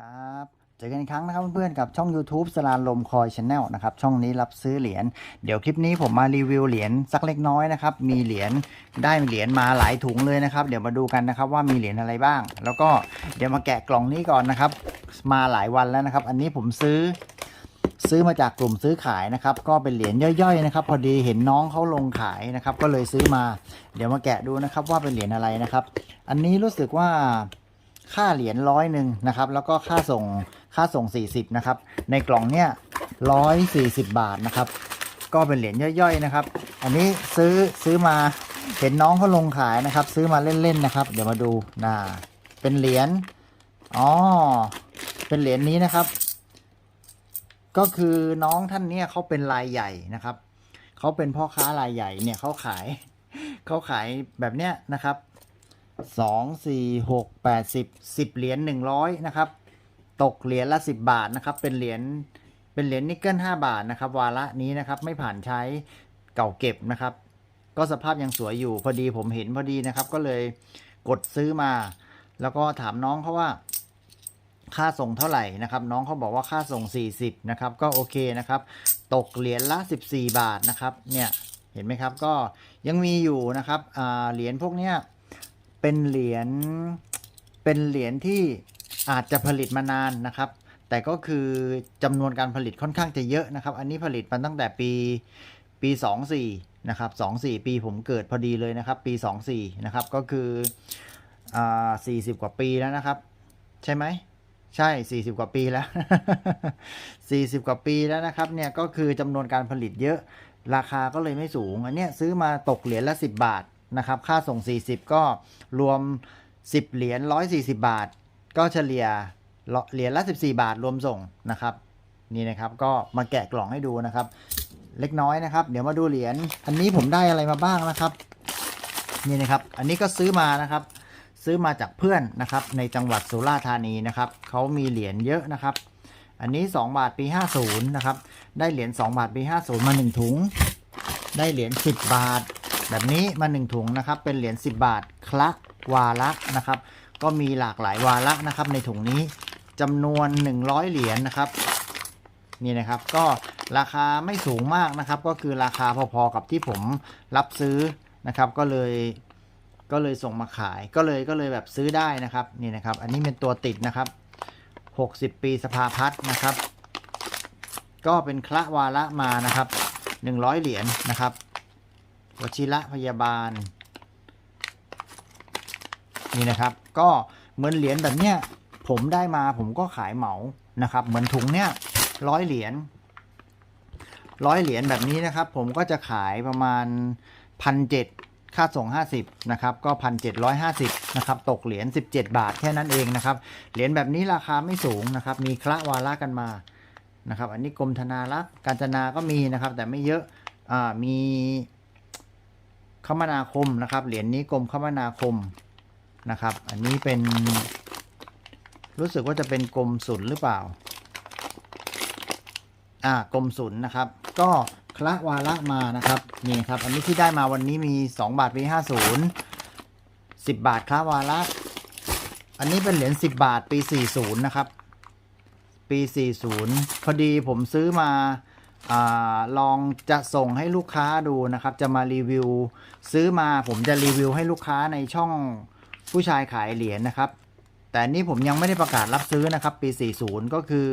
ครับเจอกันอีกครั้งนะครับเพื่อนๆกับช่อง YouTube สลานลมคอยชาแนลนะครับช่องนี้รับซื้อเหรียญเดี๋ยวคลิปนี้ผมมารีวิวเหรียญสักเล็กน้อยนะครับมีเหรียญได้เหรียญมาหลายถุงเลยนะครับเดี๋ยวมาดูกันนะครับว่ามีเหรียญอะไรบ้าง แล้วก็เดี๋ยวมาแกะกล่องนี้ก่อนนะครับ มาหลายวันแล้วนะครับ อันนี้ผมซื้อซื้อมาจากกลุ่มซื้อขายนะครับ ก็เป็นเหรียญย่อยๆนะครับ พอดีเห็นน้องเขาลงขายนะครับ ก็เลยซื้อมา เดี๋ยวมาแกะดูนะครับว่าเป็นเหรียญอะไรนะครับ อันนี้รู้สึกว่า ค่าเหรียญร้อยหนึ่งนะครับ แล้วก็ค่าส่งค่าส่ง 40 นะครับ ในกล่องเนี่ยร้อยสี่สิบบาทนะครับ ก็เป็นเหรียญย่อยๆนะครับ อันนี้ซื้อซื้อมาเห็นน้องเขาลงขายนะครับ ซื้อมาเล่นๆนะครับ เดี๋ยวมาดูนะเป็นเหรียญอ๋อเป็นเหรียญนี้นะครับ ก็คือน้องท่านเนี่ยเขาเป็นรายใหญ่นะครับเขาเป็นพ่อค้ารายใหญ่เนี่ยเขาขายเขาขายแบบเนี้ยนะครับ สองสี่หกแปดสิบสิบเหรียญหนึ่งร้อยนะครับ ตกเหรียญละสิบบาทนะครับ เป็นเหรียญเป็นเหรียญนิกเกิลห้าบาทนะครับ วาระนี้นะครับ ไม่ผ่านใช้เก่าเก็บนะครับ ก็สภาพยังสวยอยู่พอดีผมเห็นพอดีนะครับ ก็เลยกดซื้อมา แล้วก็ถามน้องเขาว่า ค่าส่งเท่าไหร่นะครับ น้องเขาบอกว่าค่าส่ง 40นะครับ ก็โอเคนะครับ ตกเหรียญละ 14 บาทนะครับ เนี่ยเห็นไหมครับก็ยังมีอยู่นะครับเหรียญพวกเนี้ย เป็นเหรียญเป็นเหรียญที่อาจจะผลิตมานานนะครับ แต่ก็คือจำนวนการผลิตค่อนข้างจะเยอะนะครับ อันนี้ผลิตมาตั้งแต่ปีปี 24นะครับ24 ปีผมเกิดพอดีเลยนะครับ ปี 24นะครับก็คืออ่า40 กว่าปีแล้วนะครับ ใช่ไหมใช่ 40 กว่าปีแล้ว 40 กว่าปีแล้วนะครับ เนี่ย ก็คือจำนวนการผลิตเยอะ ราคาก็เลยไม่สูง อันเนี้ยซื้อมาตกเหรียญละ 10 บาท นะครับ ค่าส่ง 40 ก็รวม 10 เหรียญ140 บาท ก็เฉลี่ยเหรียญละ 14 บาทรวมส่งนะครับนี่นะครับก็มาแกะกล่องให้ดูนะครับ เล็กน้อยนะครับ เดี๋ยวมาดูเหรียญอันนี้ผมได้อะไรมาบ้างนะครับนี่นะครับ อันนี้ก็ซื้อมานะครับ ซื้อมาจากเพื่อนนะครับ ในจังหวัดสุราษฎร์ธานีนะครับเขามีเหรียญเยอะนะครับ อันนี้ 2 บาทปี 50 นะครับ ได้เหรียญ2บาทปี 50 มา 1 ถุง ได้เหรียญ10 บาท แบบนี้มา 1 ถุงนะครับ เป็นเหรียญ10 บาทคละวาระนะครับ ก็มีหลากหลายวาระนะครับ ในถุงนี้จำนวน 100 เหรียญนะครับนี่นะครับก็ราคาไม่สูงมากนะครับ ก็คือราคาพอๆกับที่ผมรับซื้อนะครับ ก็เลยก็เลยส่งมาขายก็เลยก็เลยแบบซื้อได้นะครับนี่นะครับ อันนี้เป็นตัวติดนะครับ 60 ปีสภาพัฒน์นะครับ ก็เป็นคละวาระมานะครับ 100 เหรียญนะครับ วชิระพยาบาล นี่นะครับ ก็เหมือนเหรียญแบบเนี้ยผมได้มาผมก็ขายเหมานะครับ เหมือนถุงเนี้ยร้อยเหรียญร้อยเหรียญแบบนี้นะครับ ผมก็จะขายประมาณพันเจ็ดค่าส่ง 50นะครับก็ 1,750นะครับตกเหรียญ17 บาทแค่นั้นเองนะครับเหรียญแบบนี้ราคาไม่สูงนะครับ มีคละวาระกันมานะครับ อันนี้กรมธนารักษ์การจนาก็มีนะครับ แต่ไม่เยอะอ่ามี คมนาคมนะครับเหรียญนี้กรมคมนาคมนะครับ อันนี้เป็น รู้สึกว่าจะเป็นกรมศุลหรือเปล่า อ่ากรมศุลนะครับ ก็คละวาระมานะครับนี่ครับ อันนี้ที่ได้มาวันนี้มี 2 บาทปี50 10 บาทคละวาระอันนี้เป็นเหรียญ10 บาทปี 40 นะครับ ปี 40 พอดีผมซื้อมา อลองจะส่งให้ลูกค้าดูนะครับ จะมารีวิว ซื้อมาผมจะรีวิวให้ลูกค้าในช่องผู้ชายขายเหรียญนะครับ แต่นนี้ผมยังไม่ได้ประกาศรับซื้อนะครับ ปี 40 ก็คือ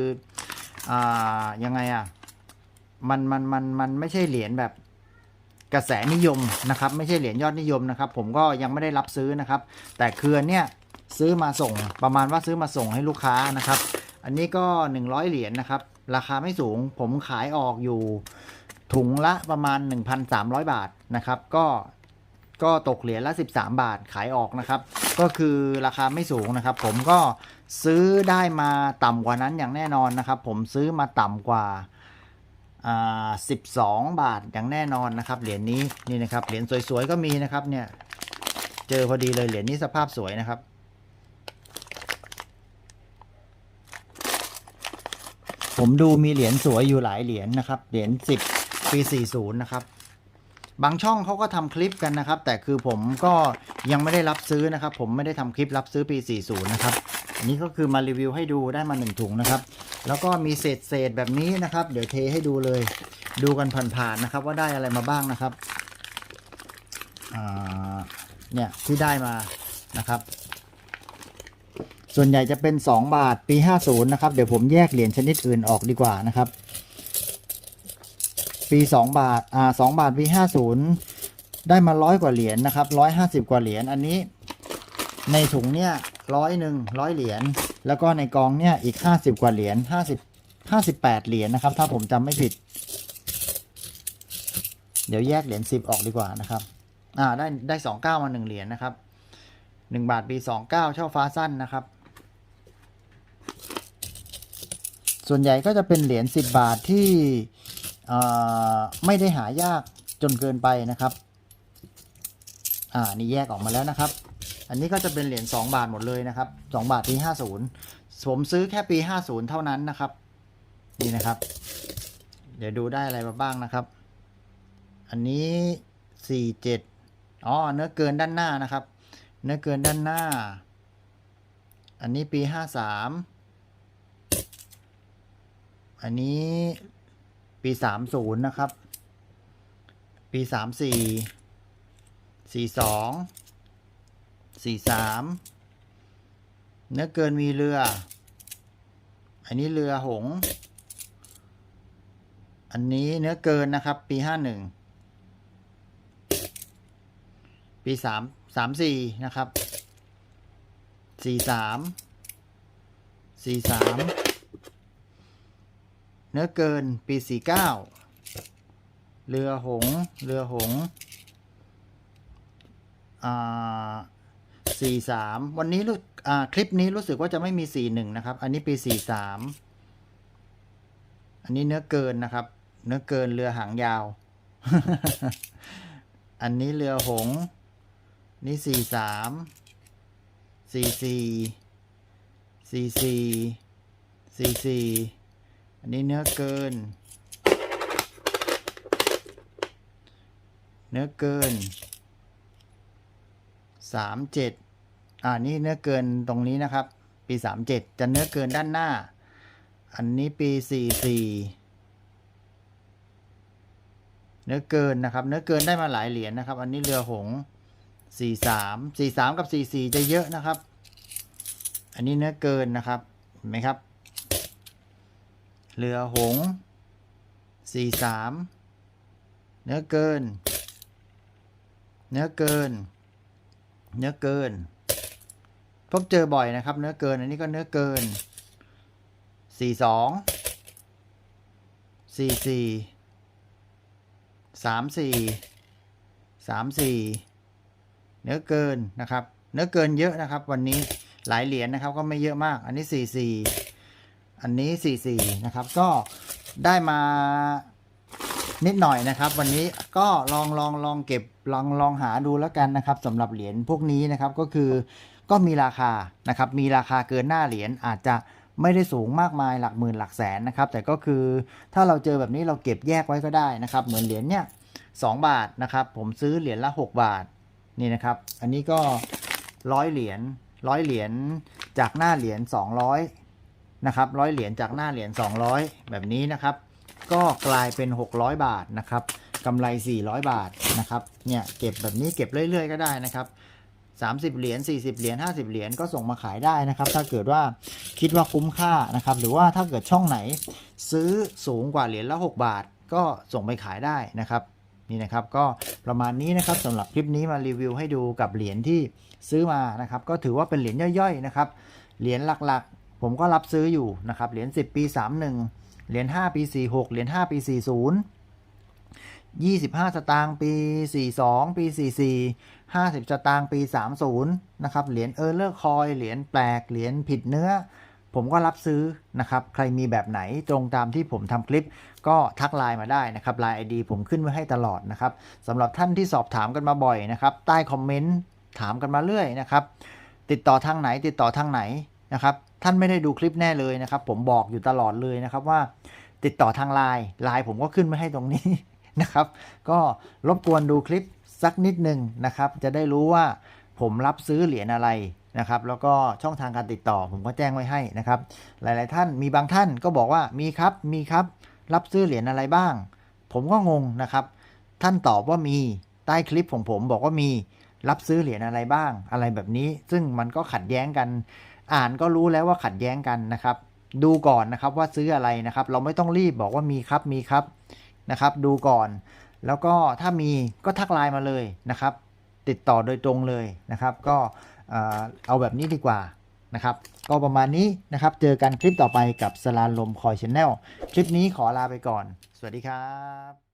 อยังไงอะมันมันมันมันไม่ใช่เหรียญแบบกระแสนิยมนะครับ ไม่ใช่เหรียญยอดนิยมนะครับ ผมก็ยังไม่ได้รับซื้อนะครับ แต่คือนเนี้ยซื้อมาส่งประมาณว่าซื้อมาส่งให้ลูกค้านะครับ อันนี้ก็ 100 เหรียญนะครับ ราคาไม่สูง ผมขายออกอยู่ถุงละประมาณ 1,300 บาทนะครับ ก็ก็ตกเหรียญละ 13 บาทขายออกนะครับ ก็คือราคาไม่สูงนะครับ ผมก็ซื้อได้มาต่ำกว่านั้นอย่างแน่นอนนะครับ ผมซื้อมาต่ำกว่าอ่า12บาทอย่างแน่นอนนะครับ เหรียญนี้นี่นะครับเหรียญสวยๆก็มีนะครับเนี่ยเจอพอดีเลยเหรียญนี้สภาพสวยนะครับ ผมดูมีเหรียญสวยอยู่หลายเหรียญนะครับ เหรียญ10ปี40นะครับ บางช่องเขาก็ทำคลิปกันนะครับ แต่คือผมก็ยังไม่ได้รับซื้อนะครับ ผมไม่ได้ทำคลิปรับซื้อปี40นะครับ อันนี้ก็คือมารีวิวให้ดูได้มา1ถุงนะครับ แล้วก็มีเศษเศษแบบนี้นะครับ เดี๋ยวเทให้ดูเลย ดูกันผ่านๆนะครับ ว่าได้อะไรมาบ้างนะครับ เนี่ยที่ได้มานะครับ ส่วนใหญ่จะเป็น 2 บาทปี 50 นะครับ เดี๋ยวผมแยกเหรียญชนิดอื่นออกดีกว่านะครับ ปี 2 บาทอ่า2บาทปี 50 ได้มาร้อยกว่าเหรียญนะครับ150กว่าเหรียญอันนี้ ในถุงเนี่ยร้อยหนึ่งร้อยเหรียญแล้วก็ในกองเนี่ยอีก 50 กว่าเหรียญ50 58เหรียญนะครับ ถ้าผมจำไม่ผิด เดี๋ยวแยกเหรียญ10ออกดีกว่านะครับอ่าได้ได้29มา1เหรียญนะครับ1บาทปี29เช่าฟ้าสั้นนะครับ ส่วนใหญ่ก็จะเป็นเหรียญ10 บาทที่ไม่ได้หายากจนเกินไปนะครับ อ่า นี่แยกออกมาแล้วนะครับ อันนี้ก็จะเป็นเหรียญ2บาทหมดเลยนะครับ 2 บาทปี50 ผมซื้อแค่ปี 50 เท่านั้นนะครับ นี่นะครับ เดี๋ยวดูได้อะไรมาบ้างนะครับ อันนี้ 47อ๋อ เนื้อเกินด้านหน้านะครับ เนื้อเกินด้านหน้า อันนี้ปี 53 อันนี้ปี30นะครับ ปี34 42 43เนื้อเกินมีเรือ อันนี้เรือหง อันนี้เนื้อเกินนะครับ ปี51ปี3 34นะครับ43 43 เนื้อเกินปี 49 เรือหง เรือหงส์อ่า43วันนี้รู้อ่าคลิปนี้รู้สึกว่าจะไม่มี41นะครับ อันนี้ปี43อันนี้เนื้อเกินนะครับ เนื้อเกินเรือหางยาว อันนี้เรือหง นี่ส์นี่43 44 44 44 อันนี้เนื้อเกิน เนื้อเกินสามเจ็ดอ่านี่เนื้อเกินตรงนี้นะครับ ปีสามเจ็ดจะเนื้อเกินด้านหน้า อันนี้ปีสี่สี่เนื้อเกินนะครับ เนื้อเกินได้มาหลายเหรียญนะครับ อันนี้เรือหงสี่สามสี่สามกับสี่สี่จะเยอะนะครับ อันนี้เนื้อเกินนะครับเห็นไหมครับ เรือหงสี่สามเนื้อเกิน เนื้อเกิน เนื้อเกิน พบเจอบ่อยนะครับ เนื้อเกิน อันนี้ก็เนื้อเกินสี่สองสี่สี่สามสี่สามสี่เนื้อเกินนะครับ เนื้อเกินเยอะนะครับ วันนี้หลายเหรียญนะครับ ก็ไม่เยอะมาก อันนี้สี่สี่ อันนี้สี่สี่นะครับ ก็ได้มานิดหน่อยนะครับ วันนี้ก็ลองลองลองเก็บลองลองหาดูแล้วกันนะครับสำหรับเหรียญพวกนี้นะครับก็คือก็มีราคานะครับ มีราคาเกินหน้าเหรียญอาจจะไม่ได้สูงมากมายหลักหมื่นหลักแสนนะครับ แต่ก็คือถ้าเราเจอแบบนี้เราเก็บแยกไว้ก็ได้นะครับ เหมือนเหรียญเนี่ยสบาทนะครับ ผมซื้อเหรียญละ 6 บาทนี่นะครับ อันนี้ก็ร้อยเหรียญร้อยเหรียญจากหน้าเหรียญ200 นะครับร้อยเหรียญจากหน้าเหรียญ200 แบบนี้นะครับ ก็กลายเป็น 600 บาทนะครับกำไร 400 บาทนะครับเนี่ยเก็บแบบนี้เก็บเรื่อยๆ ก็ได้นะครับ30 เหรียญ40 เหรียญ50 เหรียญก็ส่งมาขายได้นะครับ ถ้าเกิดว่าคิดว่าคุ้มค่านะครับ หรือว่าถ้าเกิดช่องไหนซื้อสูงกว่าเหรียญละ 6 บาท ก็ส่งไปขายได้นะครับนี่นะครับก็ประมาณนี้นะครับสำหรับคลิปนี้มารีวิวให้ดูกับเหรียญที่ซื้อมานะครับ ก็ถือว่าเป็นเหรียญย่อยๆนะครับเหรียญหลักๆ ผมก็รับซื้ออยู่นะครับเหรียญ10 ปี 31 เหรียญ5ปี 46 เหรียญ5ปี 40 25 สตางค์ปี 42 ปี 44 50 สตางค์ปี 30 นะครับ เหรียญเออร์เลอร์คอย เหรียญแปลก เหรียญผิดเนื้อ ผมก็รับซื้อนะครับ ใครมีแบบไหนตรงตามที่ผมทำคลิป ก็ทักไลน์มาได้นะครับไลน์ไอดีผมขึ้นไว้ให้ตลอดนะครับสำหรับท่านที่สอบถามกันมาบ่อยนะครับ ใต้คอมเมนต์ถามกันมาเรื่อยนะครับ ติดต่อทางไหนติดต่อทางไหนนะครับ ท่านไม่ได้ดูคลิปแน่เลยนะครับ ผมบอกอยู่ตลอดเลยนะครับว่า ติดต่อทางไลน์ไลน์ผมก็ขึ้นไว้ให้ตรงนี้นะครับ ก็รบกวนดูคลิปสักนิดหนึ่งนะครับ จะได้รู้ว่าผมรับซื้อเหรียญอะไรนะครับ แล้วก็ช่องทางการติดต่อผมก็แจ้งไว้ให้นะครับ หลาย ๆ ท่านมีบางท่านก็บอกว่ามีครับมีครับ รับซื้อเหรียญอะไรบ้าง ผมก็งงนะครับ ท่านตอบว่ามีใต้คลิปของผมบอกว่ามีรับซื้อเหรียญอะไรบ้างอะไรแบบนี้ ซึ่งมันก็ขัดแย้งกัน อ่านก็รู้แล้วว่าขัดแย้งกันนะครับ ดูก่อนนะครับว่าซื้ออะไรนะครับ เราไม่ต้องรีบบอกว่ามีครับมีครับนะครับ ดูก่อน แล้วก็ถ้ามีก็ทักไลน์มาเลยนะครับ ติดต่อโดยตรงเลยนะครับ ก็เอ่อเอาแบบนี้ดีกว่านะครับ ก็ประมาณนี้นะครับ เจอกันคลิปต่อไปกับสลานลมคอยชแนลคลิปนี้ขอลาไปก่อน สวัสดีครับ